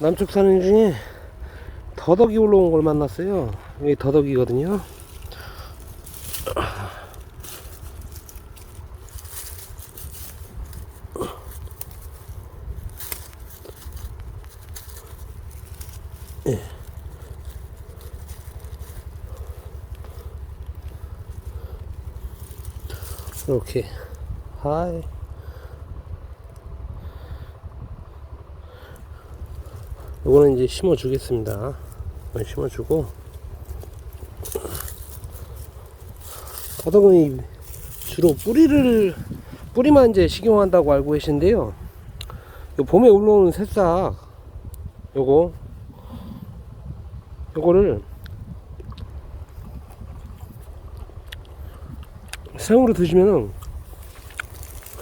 남쪽 산행 중에 더덕이 올라온 걸 만났어요. 여기 더덕이거든요. 예. 이렇게 하이 요거는 이제 심어 주겠습니다. 심어 주고. 더덕은 주로 뿌리를 뿌리만 이제 식용한다고 알고 계신데요. 요 봄에 올라오는 새싹 요거. 요거를 생으로 드시면은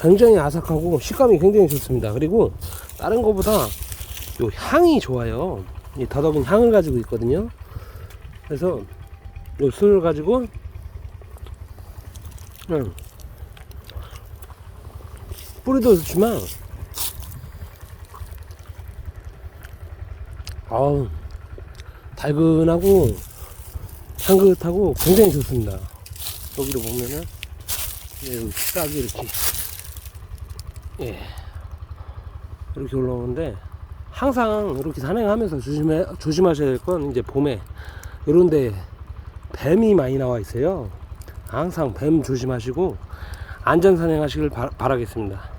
굉장히 아삭하고 식감이 굉장히 좋습니다. 그리고 다른 거보다 요 향이 좋아요. 이 더덕은 향을 가지고 있거든요. 그래서 요 술을 가지고 그냥 뿌리도 좋지만 아우 달근하고 향긋하고 굉장히 좋습니다. 여기로 보면은 예, 싹이 이렇게 예 이렇게 올라오는데 항상 이렇게 산행하면서 조심해 조심하셔야 될 건 이제 봄에 이런데 뱀이 많이 나와 있어요. 항상 뱀 조심하시고 안전 산행하시길 바, 바라겠습니다.